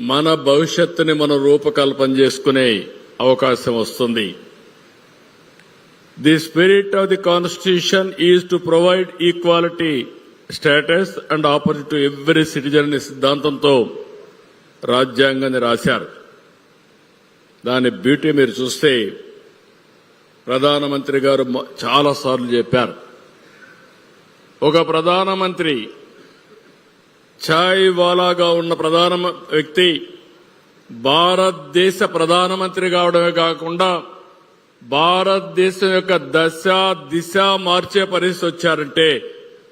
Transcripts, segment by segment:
మన భవిష్యత్తుని మనం రూపకల్పన చేసుకునే అవకాశం వస్తుంది. The spirit of the constitution is to provide equality status and opportunity to every citizen అనే సిద్ధాంతంతో రాజ్యాంగాన్ని రాశారు దాని బ్యూటీ మీరు చూస్తే ప్రధానమంత్రి గారు చాలాసార్లు చెప్పారు ఒక ప్రధానమంత్రి ఛాయ్ వాలాగా ఉన్న ప్రధాన వ్యక్తి భారతదేశ ప్రధానమంత్రి కావడమే కాకుండా భారతదేశం యొక్క దశ దిశ మార్చే పరిస్థితి వచ్చారంటే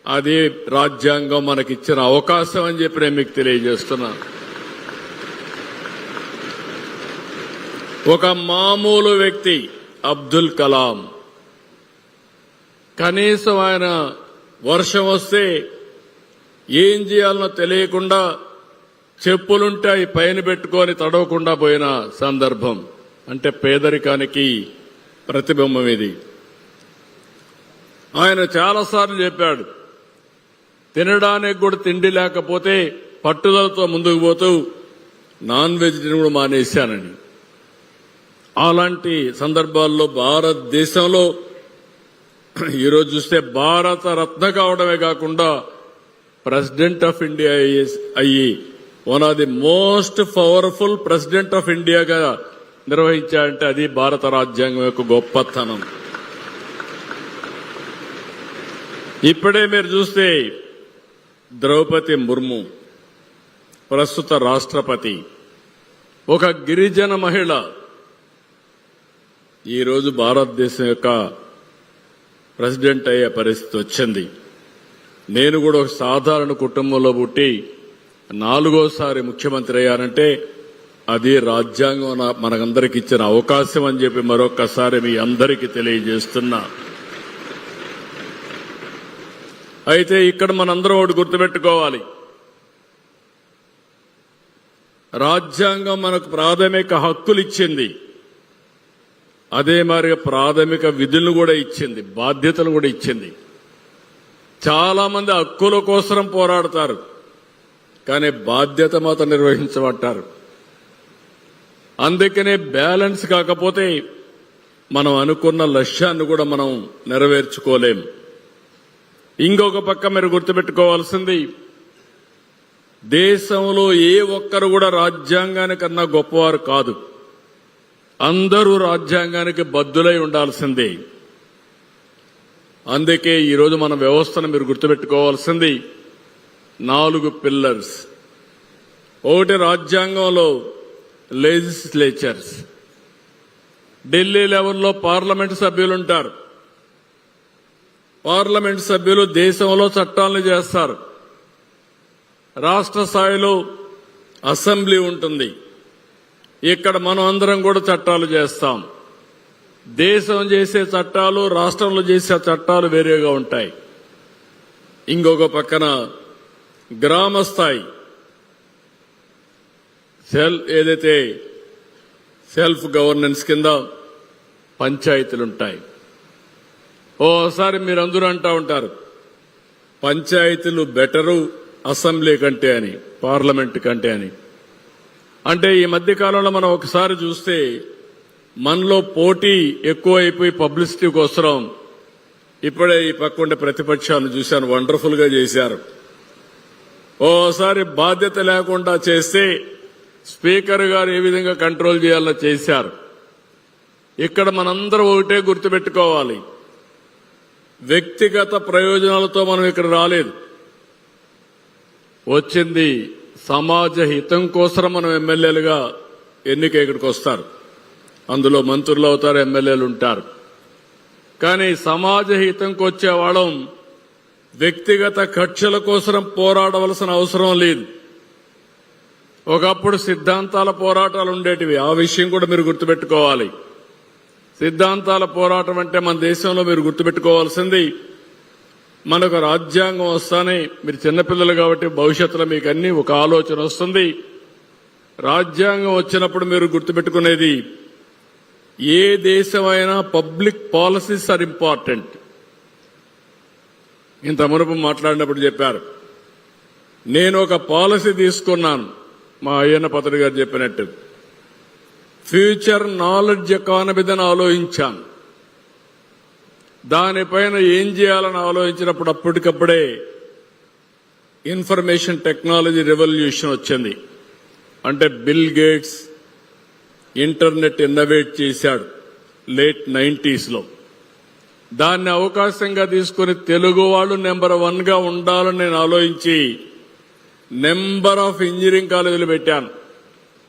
అది రాజ్యాంగం మనకిచ్చిన అవకాశం అని చెప్పి నేను మీకు తెలియజేస్తున్నాను ఒక మామూలు వ్యక్తి అబ్దుల్ కలాం. కనీసం ఆయన వర్షం వస్తే ఏం చేయాలనో తెలియకుండా చెప్పులుంటే పైన పెట్టుకొని తడవకుండా పోయిన సందర్భం. అంటే పేదరికానికి ప్రతిబింబం ఇది. ఆయన చాలాసార్లు చెప్పాడు తినడానికి కూడా తిండి లేకపోతే పట్టుదలతో ముందుకు పోతూ నాన్ వెజ్ కూడా మానేశానని. అలాంటి సందర్భాల్లో భారతదేశంలో ఈరోజు చూస్తే భారత రత్న కావడమే కాకుండా ప్రెసిడెంట్ ఆఫ్ ఇండియా అయ్యి one of the most powerful president of ఇండియాగా నిర్వహించాడంటే అది భారత రాజ్యాంగం యొక్క గొప్పతనం. ఇప్పుడే మీరు చూస్తే ద్రౌపది ముర్ము ప్రస్తుత రాష్ట్రపతి ఒక గిరిజన మహిళ. ఈరోజు భారతదేశం యొక్క ప్రెసిడెంట్ అయ్యే పరిస్థితి వచ్చింది. నేను కూడా ఒక సాధారణ కుటుంబంలో పుట్టి నాలుగోసారి ముఖ్యమంత్రి అయ్యానంటే అది రాజ్యాంగం మనకందరికి ఇచ్చిన అవకాశం అని చెప్పి మరొక్కసారి మీ అందరికీ తెలియజేస్తున్నా. అయితే ఇక్కడ మనందరం ఒకటి గుర్తుపెట్టుకోవాలి. రాజ్యాంగం మనకు ప్రాథమిక హక్కులు ఇచ్చింది. అదే మరి ప్రాథమిక విధులను కూడా ఇచ్చింది బాధ్యతలు కూడా ఇచ్చింది. చాలా మంది హక్కుల కోసం పోరాడతారు. కానీ బాధ్యత మాత్రం నిర్వహించబట్టారు. అందుకనే బ్యాలెన్స్ కాకపోతే మనం అనుకున్న లక్ష్యాన్ని కూడా మనం నెరవేర్చుకోలేం. ఇంకొక పక్క మీరు గుర్తుపెట్టుకోవాల్సింది దేశంలో ఏ ఒక్కరు కూడా రాజ్యాంగానికన్నా గొప్పవారు కాదు. అందరూ రాజ్యాంగానికి బద్దులై ఉండాల్సిందే. అందుకే ఈరోజు మన వ్యవస్థను మీరు గుర్తుపెట్టుకోవాల్సింది నాలుగు పిల్లర్స్ ఒకటి రాజ్యాంగంలో లెజిస్లేచర్స్ ఢిల్లీ లెవెల్లో పార్లమెంట్ సభ్యులు ఉంటారు. పార్లమెంట్ సభ్యులు దేశంలో చట్టాలను చేస్తారు. రాష్ట్ర స్థాయిలో అసెంబ్లీ ఉంటుంది. ఇక్కడ మనం అందరం కూడా చట్టాలు చేస్తాం. దేశం చేసే చట్టాలు రాష్ట్రంలో చేసే చట్టాలు వేరేగా ఉంటాయి. ఇంకొక పక్కన గ్రామ స్థాయి సెల్ ఏదైతే సెల్ఫ్ గవర్నెన్స్ కింద పంచాయతీలు ఉంటాయి ఓసారి మీరు అందరూ అంటా ఉంటారు పంచాయతీలు బెటరు అసెంబ్లీ కంటే అని పార్లమెంట్ కంటే అని. అంటే ఈ మధ్య కాలంలో మనం ఒకసారి చూస్తే మనలో పోటీ ఎక్కువైపోయి పబ్లిసిటీ కోసం ఇప్పుడే ఈ పక్కుండే ప్రతిపక్షాన్ని చూశాను వండర్ఫుల్గా చేశారు. ఓసారి బాధ్యత లేకుండా చేస్తే స్పీకర్ గారు ఏ విధంగా కంట్రోల్ చేయాలో చేశారు. ఇక్కడ మనందరం ఒకటే గుర్తుపెట్టుకోవాలి. వ్యక్తిగత ప్రయోజనాలతో మనం ఇక్కడ రాలేదు. వచ్చింది సమాజ హితం కోసం మనం ఎమ్మెల్యేలుగా ఎన్నిక ఇక్కడికి వస్తారు. అందులో మంత్రులు అవుతారు ఎమ్మెల్యేలు ఉంటారు. కానీ సమాజ హితంకి వచ్చే వాళ్ళం వ్యక్తిగత కక్షల కోసం పోరాడవలసిన అవసరం లేదు. ఒకప్పుడు సిద్ధాంతాల పోరాటాలు ఉండేటివి. ఆ విషయం కూడా మీరు గుర్తుపెట్టుకోవాలి. సిద్ధాంతాల పోరాటం అంటే మన దేశంలో మీరు గుర్తుపెట్టుకోవాల్సింది మనకు రాజ్యాంగం వస్తానే మీరు చిన్నపిల్లలు కాబట్టి భవిష్యత్తులో మీకు అన్ని ఒక ఆలోచన వస్తుంది. రాజ్యాంగం వచ్చినప్పుడు మీరు గుర్తుపెట్టుకునేది ఏ దేశమైనా పబ్లిక్ పాలసీస్ ఆర్ ఇంపార్టెంట్. ఇంత మునుపు మాట్లాడినప్పుడు చెప్పారు. నేను ఒక పాలసీ తీసుకున్నాను. మా అయ్యన్న పత్రి గారు చెప్పినట్టు. ఫ్యూచర్ నాలెడ్జ్ ఎకానమీదని ఆలోచించాను. దానిపైన ఏం చేయాలని ఆలోచించినప్పుడు అప్పటికప్పుడే ఇన్ఫర్మేషన్ టెక్నాలజీ రెవల్యూషన్ వచ్చింది. అంటే బిల్ గేట్స్ ఇంటర్నెట్ ఇన్నోవేట్ చేశాడు లేట్ నైంటీస్లో. దాన్ని అవకాశంగా తీసుకుని తెలుగు వాళ్ళు నెంబర్ వన్గా ఉండాలని నేను ఆలోచించి నెంబర్ ఆఫ్ ఇంజనీరింగ్ కాలేజీలు పెట్టాను.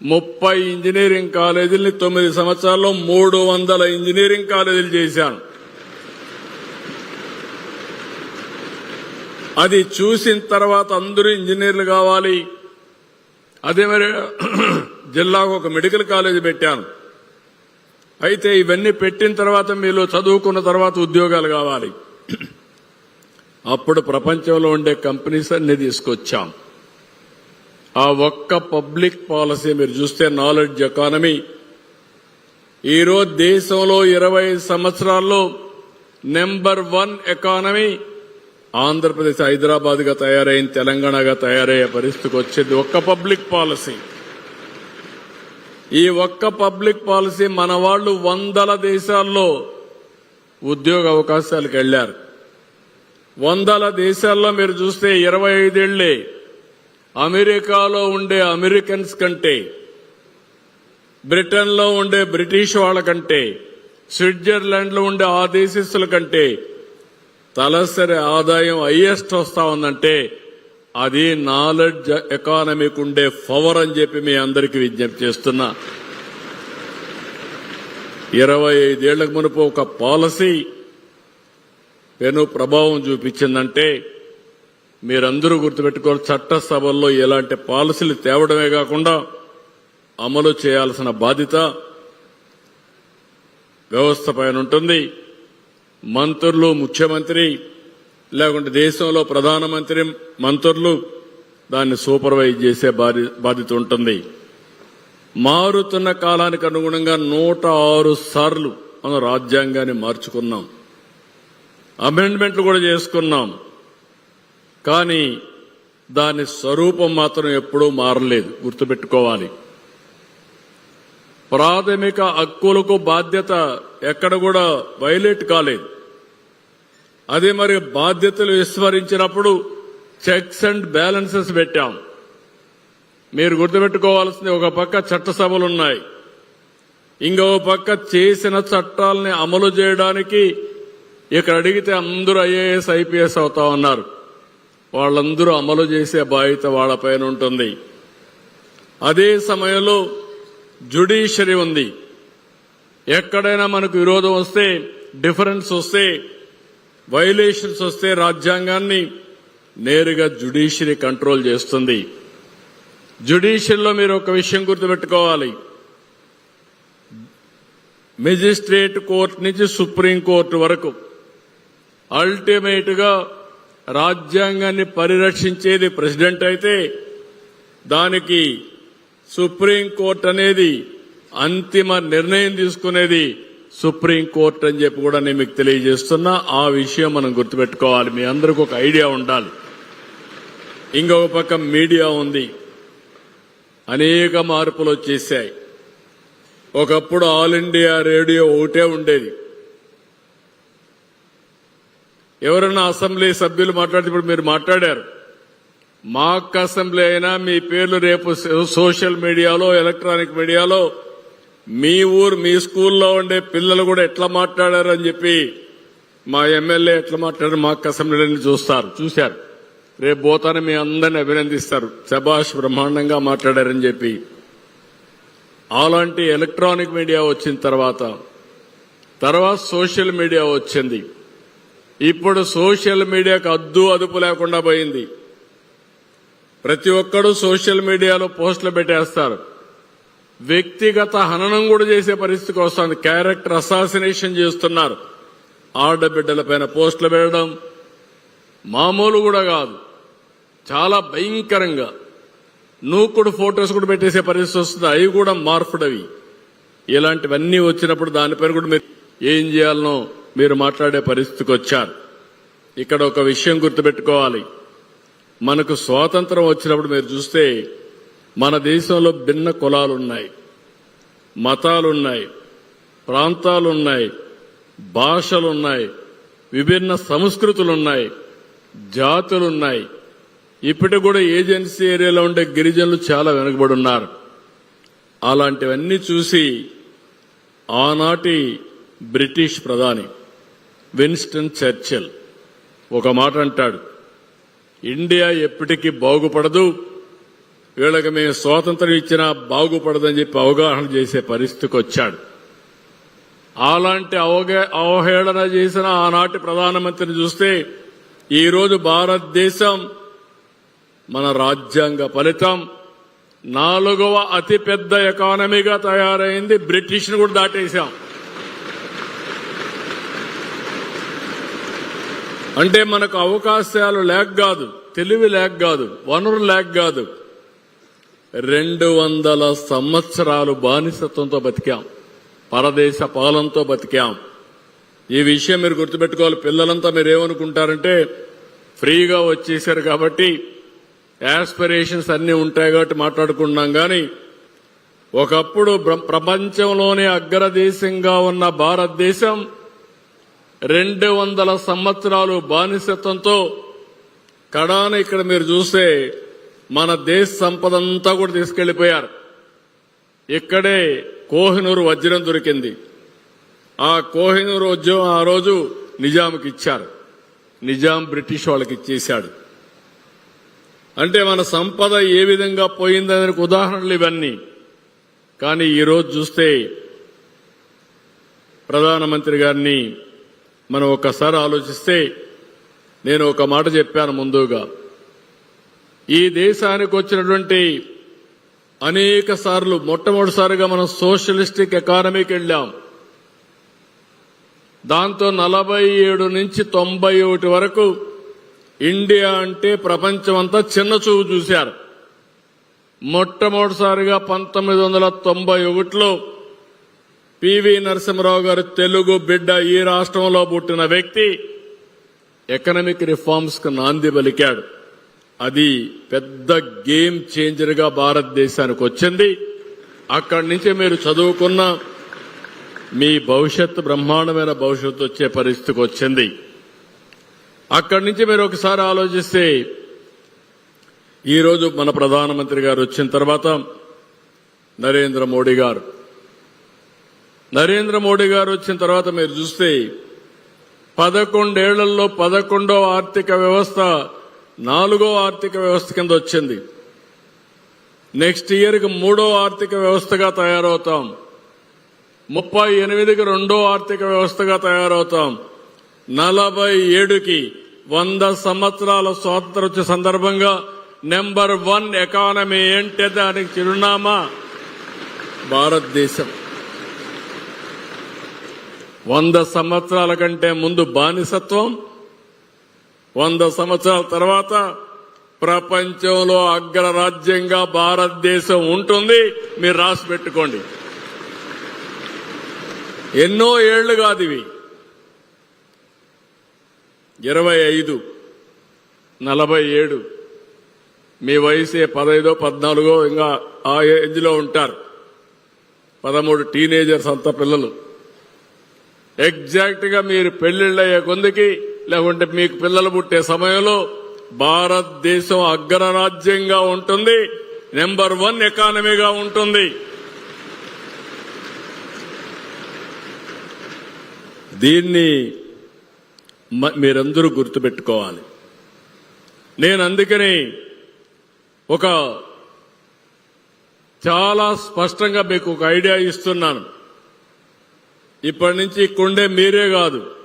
ముప్పై ఇంజనీరింగ్ కాలేజీల్ని తొమ్మిది సంవత్సరాల్లో మూడు వందల ఇంజనీరింగ్ కాలేజీలు చేశాను. అది చూసిన తర్వాత అందరూ ఇంజనీర్లు కావాలి. అదే మరి జిల్లాకు ఒక మెడికల్ కాలేజ్ పెట్టాను. అయితే ఇవన్నీ పెట్టిన తర్వాత మీలో చదువుకున్న తర్వాత ఉద్యోగాలు కావాలి. అప్పుడు ప్రపంచంలో ఉండే కంపెనీస్ అన్ని తీసుకొచ్చాం. ఆ ఒక్క పబ్లిక్ పాలసీ మీరు చూస్తే నాలెడ్జ్ ఎకానమీ. ఈరోజు దేశంలో ఇరవై సంవత్సరాల్లో నెంబర్ వన్ ఎకానమీ ఆంధ్రప్రదేశ్ హైదరాబాద్గా తయారైంది తెలంగాణగా తయారయ్యే పరిస్థితికి వచ్చింది ఒక్క పబ్లిక్ పాలసీ. ఈ ఒక్క పబ్లిక్ పాలసీ మన వాళ్ళు వందల దేశాల్లో ఉద్యోగ అవకాశాలకు వెళ్ళారు వందల దేశాల్లో మీరు చూస్తే ఇరవై ఐదేళ్ళే అమెరికాలో ఉండే అమెరికన్స్ కంటే బ్రిటన్లో ఉండే బ్రిటిష్ వాళ్ళ కంటే స్విట్జర్లాండ్లో ఉండే ఆ దేశస్తుల కంటే తలసరి ఆదాయం హైయెస్ట్ వస్తా ఉందంటే అది నాలెడ్జ్ ఎకానమీకి ఉండే పవర్ అని చెప్పి మీ అందరికీ విజ్ఞప్తి చేస్తున్నా. ఇరవై ఐదేళ్ళకు మునుపు ఒక పాలసీ పెను ప్రభావం చూపించిందంటే మీరందరూ గుర్తుపెట్టుకోవాలి చట్టసభల్లో ఎలాంటి పాలసీలు తేవడమే కాకుండా అమలు చేయాల్సిన బాధ్యత వ్యవస్థ పైన ఉంటుంది. మంత్రులు ముఖ్యమంత్రి లేకుంటే దేశంలో ప్రధానమంత్రి మంత్రులు దాన్ని సూపర్వైజ్ చేసే బాధ్య- బాధ్యత ఉంటుంది. మారుతున్న కాలానికి అనుగుణంగా నూట ఆరు సార్లు మనం రాజ్యాంగాన్ని మార్చుకున్నాం. అమెండ్మెంట్లు కూడా చేసుకున్నాం. కానీ దాని స్వరూపం మాత్రం ఎప్పుడూ మారలేదు. గుర్తుపెట్టుకోవాలి. ప్రాథమిక హక్కులకు బాధ్యత ఎక్కడ కూడా వైలేట్ కాలేదు. అదే మరి బాధ్యతలు విస్మరించినప్పుడు చెక్స్ అండ్ బ్యాలెన్సెస్ పెట్టాం. మీరు గుర్తుపెట్టుకోవాల్సింది ఒక పక్క చట్టసభలు ఉన్నాయి ఇంకో పక్క చేసిన చట్టాలని అమలు చేయడానికి ఇక్కడ అడిగితే అందరూ ఐఏఎస్ ఐపీఎస్ అవుతా ఉన్నారు. వాళ్ళందరూ అమలు చేసే బాధ్యత వాళ్ళపైన ఉంటుంది. అదే సమయంలో జుడిషియరీ ఉంది. ఎక్కడైనా మనకు విరోధం వస్తే డిఫరెన్స్ వస్తే వైలేషన్స్ వస్తే రాజ్యాంగాన్ని నేరుగా జుడిషియరీ కంట్రోల్ చేస్తుంది. జుడిషియరీలో మీరు ఒక విషయం గుర్తుపెట్టుకోవాలి. మెజిస్ట్రేట్ కోర్టు నుంచి సుప్రీం కోర్టు వరకు అల్టిమేట్గా రాజ్యాంగాన్ని పరిరక్షించేది ప్రెసిడెంట్ అయితే దానికి సుప్రీంకోర్టు అనేది అంతిమ నిర్ణయం తీసుకునేది సుప్రీంకోర్టు అని చెప్పి కూడా నేను మీకు తెలియజేస్తున్నా. ఆ విషయం మనం గుర్తుపెట్టుకోవాలి. మీ అందరికి ఒక ఐడియా ఉండాలి. ఇంకొక పక్క మీడియా ఉంది. అనేక మార్పులు వచ్చేసాయి. ఒకప్పుడు ఆల్ ఇండియా రేడియో ఒకటే ఉండేది. ఎవరైనా అసెంబ్లీ సభ్యులు మాట్లాడేటప్పుడు మీరు మాట్లాడారు. మాక్ అసెంబ్లీ అయినా మీ పేర్లు రేపు సోషల్ మీడియాలో ఎలక్ట్రానిక్ మీడియాలో మీ ఊరు మీ స్కూల్లో ఉండే పిల్లలు కూడా ఎట్లా మాట్లాడారు అని చెప్పి మా ఎమ్మెల్యే ఎట్లా మాట్లాడారు మా అసెంబ్లీని చూస్తారు చూశారు. రేపు పోతానే మీ అందరిని అభినందిస్తారు. శభాష్ బ్రహ్మాండంగా మాట్లాడారని చెప్పి. అలాంటి ఎలక్ట్రానిక్ మీడియా వచ్చిన తర్వాత తర్వాత సోషల్ మీడియా వచ్చింది. ఇప్పుడు సోషల్ మీడియాకు అద్దు అదుపు లేకుండా పోయింది. ప్రతి ఒక్కరూ సోషల్ మీడియాలో పోస్టులు పెట్టేస్తారు. వ్యక్తిగత హననం కూడా చేసే పరిస్థితికి వస్తుంది. క్యారెక్టర్ అసాసినేషన్ చేస్తున్నారు. ఆడబిడ్డల పైన పోస్టులు పెట్టడం మామూలు కూడా కాదు. చాలా భయంకరంగా. నూకుడు ఫొటోస్ కూడా పెట్టేసే పరిస్థితి వస్తుంది. అవి కూడా మార్పుడు అవి ఇలాంటివన్నీ వచ్చినప్పుడు దానిపైన కూడా మీరు ఏం చేయాలనో మీరు మాట్లాడే పరిస్థితికి వచ్చారు. ఇక్కడ ఒక విషయం గుర్తుపెట్టుకోవాలి. మనకు స్వాతంత్రం వచ్చినప్పుడు మీరు చూస్తే మన దేశంలో భిన్న కులాలున్నాయి మతాలున్నాయి ప్రాంతాలున్నాయి భాషలున్నాయి విభిన్న సంస్కృతులున్నాయి జాతులున్నాయి. ఇప్పటికి కూడా ఏజెన్సీ ఏరియాలో ఉండే గిరిజనులు చాలా వెనుకబడి ఉన్నారు అలాంటివన్నీ చూసి ఆనాటి బ్రిటిష్ ప్రధాని విన్స్టన్ చర్చిల్ ఒక మాట అంటాడు ఇండియా ఎప్పటికీ బాగుపడదు వీళ్ళకి మేము స్వాతంత్రం ఇచ్చినా బాగుపడదని చెప్పి అవగాహన చేసే పరిస్థితికి వచ్చాడు. అలాంటి అవగా అవహేళన చేసిన ఆనాటి ప్రధానమంత్రిని చూస్తే ఈరోజు భారతదేశం మన రాజ్యాంగ ఫలితం. నాలుగవ అతిపెద్ద ఎకానమీగా తయారైంది బ్రిటిష్ను కూడా దాటేశాం. అంటే మనకు అవకాశాలు లేక కాదు తెలివి లేక కాదు వనరులు లేక కాదు రెండు వందల సంవత్సరాలు బానిసత్వంతో బతికాం. పరదేశ పాలనతో బతికాం. ఈ విషయం మీరు గుర్తుపెట్టుకోవాలి. పిల్లలంతా మీరు ఏమనుకుంటారంటే ఫ్రీగా వచ్చేసారు కాబట్టి యాస్పిరేషన్స్ అన్నీ ఉంటాయి కాబట్టి మాట్లాడుకున్నాం కానీ ఒకప్పుడు ప్రపంచంలోనే అగ్రదేశంగా ఉన్న భారతదేశం రెండు వందల సంవత్సరాలు బానిసత్వంతో కడాన ఇక్కడ మీరు చూస్తే మన దేశ సంపద అంతా కూడా తీసుకెళ్ళిపోయారు ఇక్కడే కోహినూరు వజ్రం దొరికింది. ఆ కోహినూరు వజ్రం ఆ రోజు నిజాంకి ఇచ్చారు. నిజాం బ్రిటిష్ వాళ్ళకి ఇచ్చేశాడు. అంటే మన సంపద ఏ విధంగా పోయిందనే ఉదాహరణలు ఇవన్నీ. కానీ ఈరోజు చూస్తే ప్రధానమంత్రి గారిని మనం ఒక్కసారి ఆలోచిస్తే నేను ఒక మాట చెప్పాను ముందుగా. ఈ దేశానికి వచ్చినటువంటి అనేక సార్లు మొట్టమొదటిసారిగా మనం సోషలిస్టిక్ ఎకానమీకి వెళ్ళాం. దాంతో నలభై ఏడు నుంచి తొంభై ఒకటి వరకు ఇండియా అంటే ప్రపంచమంతా చిన్న చూపు చూశారు. మొట్టమొదటిసారిగా పంతొమ్మిది వందల తొంభై ఒకటిలో పివి నరసింహరావు గారు తెలుగు బిడ్డ ఈ రాష్ట్రంలో పుట్టిన వ్యక్తి ఎకనమిక్ రిఫార్మ్స్కు నాంది పలికాడు. అది పెద్ద గేమ్ చేంజర్గా భారతదేశానికి వచ్చింది. అక్కడి నుంచి మీరు చదువుకున్న మీ భవిష్యత్తు బ్రహ్మాండమైన భవిష్యత్తు వచ్చే పరిస్థితికి వచ్చింది. అక్కడి నుంచి మీరు ఒకసారి ఆలోచిస్తే ఈరోజు మన ప్రధానమంత్రి గారు వచ్చిన తర్వాత నరేంద్ర మోడీ గారు. నరేంద్ర మోడీ గారు వచ్చిన తర్వాత మీరు చూస్తే పదకొండేళ్ళలో పదకొండో ఆర్థిక వ్యవస్థ నాలుగో ఆర్థిక వ్యవస్థ కింద వచ్చింది. నెక్స్ట్ ఇయర్కి మూడో ఆర్థిక వ్యవస్థగా తయారవుతాం. ముప్పై ఎనిమిదికి రెండో ఆర్థిక వ్యవస్థగా తయారవుతాం. నలభై ఏడుకి వంద సంవత్సరాల స్వాతంత్ర వచ్చే సందర్భంగా నెంబర్ వన్ ఎకానమీ ఏంటే దానికి చిరునామా? భారతదేశం. వంద సంవత్సరాల కంటే ముందు బానిసత్వం వంద సంవత్సరాల తర్వాత ప్రపంచంలో అగ్రరాజ్యంగా భారతదేశం ఉంటుంది. మీరు రాసి పెట్టుకోండి. ఎన్నో ఏళ్ళు కాదు ఇవి. ఇరవై ఐదు నలభై ఏడు మీ వయసే పదైదో పద్నాలుగో ఇంకా ఆ ఏజ్లో ఉంటారు. పదమూడు టీనేజర్స్ అంత పిల్లలు. ఎగ్జాక్ట్గా మీరు పెళ్ళిళ్ళయ్యే కొందికి లేకుంటే మీకు పిల్లలు పుట్టే సమయంలో భారతదేశం అగ్రరాజ్యంగా ఉంటుంది. నెంబర్ వన్ ఎకానమీగా ఉంటుంది. దీన్ని మ- మీరందరూ గుర్తుపెట్టుకోవాలి. నేను అందుకని ఒక చాలా స్పష్టంగా మీకు ఒక ఐడియా ఇస్తున్నాను. ఇప్పటి నుంచి కొండే మీరే కాదు.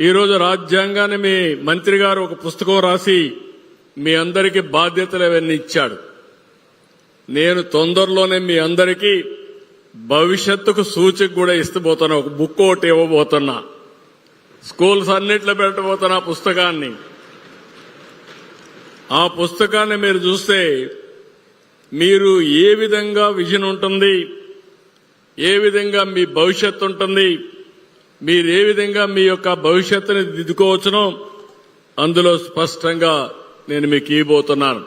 ఈరోజు రాజ్యాంగాన్ని మీ మంత్రి గారు ఒక పుస్తకం రాసి మీ అందరికీ బాధ్యతలు అవన్నీ ఇచ్చాడు. నేను తొందరలోనే మీ అందరికీ భవిష్యత్తుకు సూచిక కూడా ఇస్తబోతున్నా ఒక బుక్ ఒకటి ఇవ్వబోతున్నా. స్కూల్స్ అన్నిట్లో పెట్టబోతున్నా పుస్తకాన్ని. ఆ పుస్తకాన్ని మీరు చూస్తే మీరు ఏ విధంగా విజన్ ఉంటుంది ఏ విధంగా మీ భవిష్యత్తు ఉంటుంది మీరు ఏ విధంగా మీ యొక్క భవిష్యత్తుని దిద్దుకోవచ్చునో? అందులో స్పష్టంగా నేను మీకు ఇవ్వబోతున్నాను.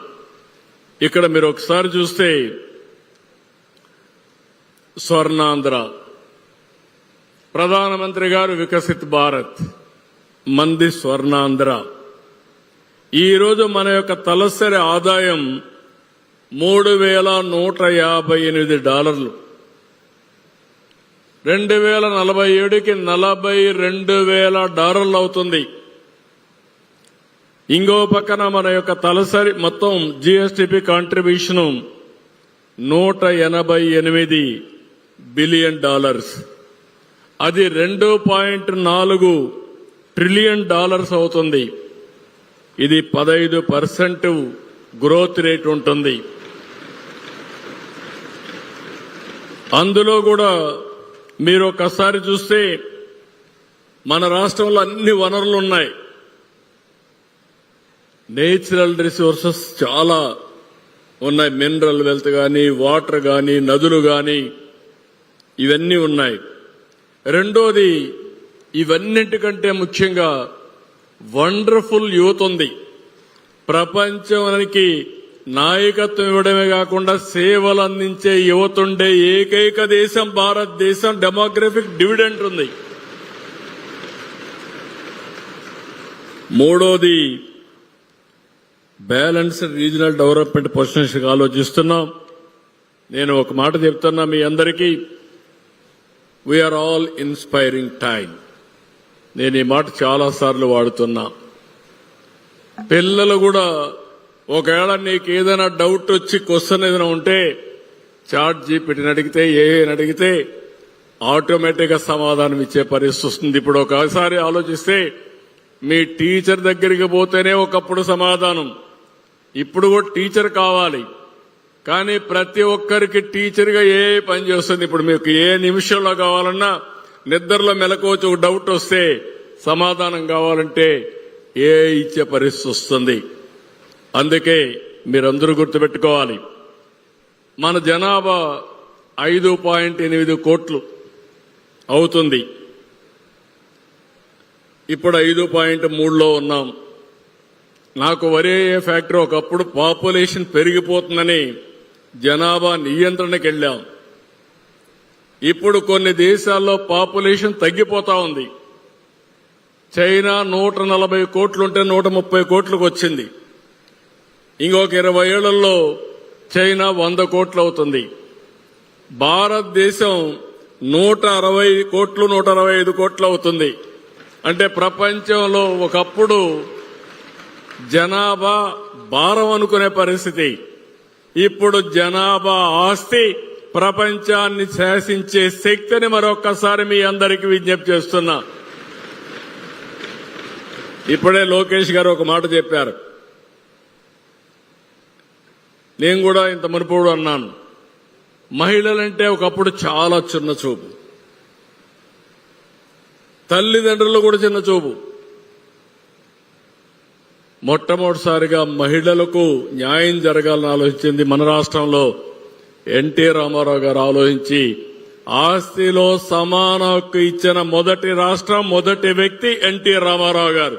ఇక్కడ మీరు ఒకసారి చూస్తే స్వర్ణాంధ్ర. ప్రధానమంత్రి గారు వికసిత్ భారత్. మంది స్వర్ణాంధ్ర. ఈరోజు మన యొక్క తలసరి ఆదాయం మూడు వేల నూట యాభై ఎనిమిది డాలర్లు. రెండు వేల నలభై ఏడుకి నలభై రెండు వేల డాలర్లు అవుతుంది. ఇంకో పక్కన మన యొక్క తలసరి మొత్తం జిఎస్టిపి కాంట్రిబ్యూషను నూట ఎనభై ఎనిమిది బిలియన్ డాలర్స్ అది రెండు పాయింట్ నాలుగు ట్రిలియన్ డాలర్స్ అవుతుంది. ఇది పదహైదు పర్సెంట్ గ్రోత్ రేట్ ఉంటుంది. అందులో కూడా మీరు ఒకసారి చూస్తే మన రాష్ట్రంలో అన్ని వనరులు ఉన్నాయి. నేచురల్ రిసోర్సెస్ చాలా ఉన్నాయి. మినరల్ వెల్త్ కానీ వాటర్ కానీ నదులు కానీ ఇవన్నీ ఉన్నాయి. రెండోది ఇవన్నింటికంటే ముఖ్యంగా వండర్ఫుల్ యూత్ ఉంది. ప్రపంచానికి నాయకత్వం ఇవ్వడమే కాకుండా సేవలు అందించే యువతుండే ఏకైక దేశం భారతదేశం. డెమోగ్రఫిక్ డివిడెంట్ ఉంది. మూడోది బ్యాలెన్స్డ్ రీజనల్ డెవలప్మెంట్ పొజిషన్స్ ఆలోచిస్తున్నాం. నేను ఒక మాట చెప్తున్నా మీ అందరికీ. వీఆర్ ఆల్ ఇన్స్పైరింగ్ టైం నేను ఈ మాట చాలా సార్లు వాడుతున్నా. పిల్లలు కూడా ఒకవేళ నీకు ఏదైనా డౌట్ వచ్చి క్వశ్చన్ ఏదైనా ఉంటే చాట్ జీపీటీని అడిగితే ఏఏని అడిగితే ఆటోమేటిక్గా సమాధానం ఇచ్చే పరిస్థితి వస్తుంది. ఇప్పుడు ఒకసారి ఆలోచిస్తే మీ టీచర్ దగ్గరికి పోతేనే ఒకప్పుడు సమాధానం. ఇప్పుడు కూడా టీచర్ కావాలి. కానీ ప్రతి ఒక్కరికి టీచర్గా ఏ పని చేస్తుంది. ఇప్పుడు మీకు ఏ నిమిషంలో కావాలన్నా నిద్రలో మెలకోవచ్చు ఒక డౌట్ వస్తే సమాధానం కావాలంటే ఏ ఇచ్చే పరిస్థితి వస్తుంది. అందుకే మీరందరూ గుర్తుపెట్టుకోవాలి. మన జనాభా ఐదు పాయింట్ ఎనిమిది కోట్లు అవుతుంది. ఇప్పుడు ఐదు పాయింట్ మూడులో ఉన్నాం. నాకు వరే ఫ్యాక్టరీ ఒకప్పుడు పాపులేషన్ పెరిగిపోతుందని జనాభా నియంత్రణకి వెళ్ళాం. ఇప్పుడు కొన్ని దేశాల్లో పాపులేషన్ తగ్గిపోతా ఉంది. చైనా నూట నలభై కోట్లుంటే నూట ముప్పై కోట్లకు వచ్చింది. ఇంకొక ఇరవై ఏళ్ళలో చైనా వంద కోట్లు అవుతుంది. భారతదేశం నూట అరవై కోట్లు నూట అరవై ఐదు కోట్లు అవుతుంది. అంటే ప్రపంచంలో ఒకప్పుడు జనాభా భారం అనుకునే పరిస్థితి. ఇప్పుడు జనాభా ఆస్తి ప్రపంచాన్ని శాసించే శక్తిని మరొక్కసారి మీ అందరికీ విజ్ఞప్తి చేస్తున్నా. ఇప్పుడే లోకేష్ గారు ఒక మాట చెప్పారు. నేను కూడా ఇంత మునుపుడు అన్నాను. మహిళలంటే ఒకప్పుడు చాలా చిన్న చూపు. తల్లిదండ్రులు కూడా చిన్న చూపు. మొట్టమొదటిసారిగా మహిళలకు న్యాయం జరగాలని ఆలోచించింది మన రాష్ట్రంలో ఎన్టీ రామారావు గారు ఆలోచించి ఆస్తిలో సమాన హక్కు ఇచ్చిన మొదటి రాష్ట్రం మొదటి వ్యక్తి ఎన్టీ రామారావు గారు.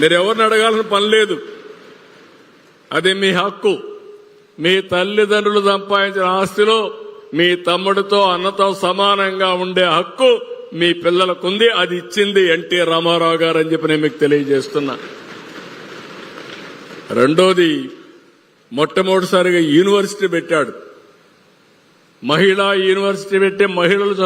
మీరు ఎవరిని అడగాల్సిన పని లేదు. అది మీ హక్కు. మీ తల్లిదండ్రులు సంపాదించిన ఆస్తిలో మీ తమ్ముడితో అన్నతో సమానంగా ఉండే హక్కు మీ పిల్లలకుంది. అది ఇచ్చింది ఎన్టీ రామారావు గారు అని చెప్పి నేను మీకు తెలియజేస్తున్నా. రెండోది మొట్టమొదటిసారిగా యూనివర్సిటీ పెట్టాడు. మహిళా యూనివర్సిటీ పెట్టి మహిళలు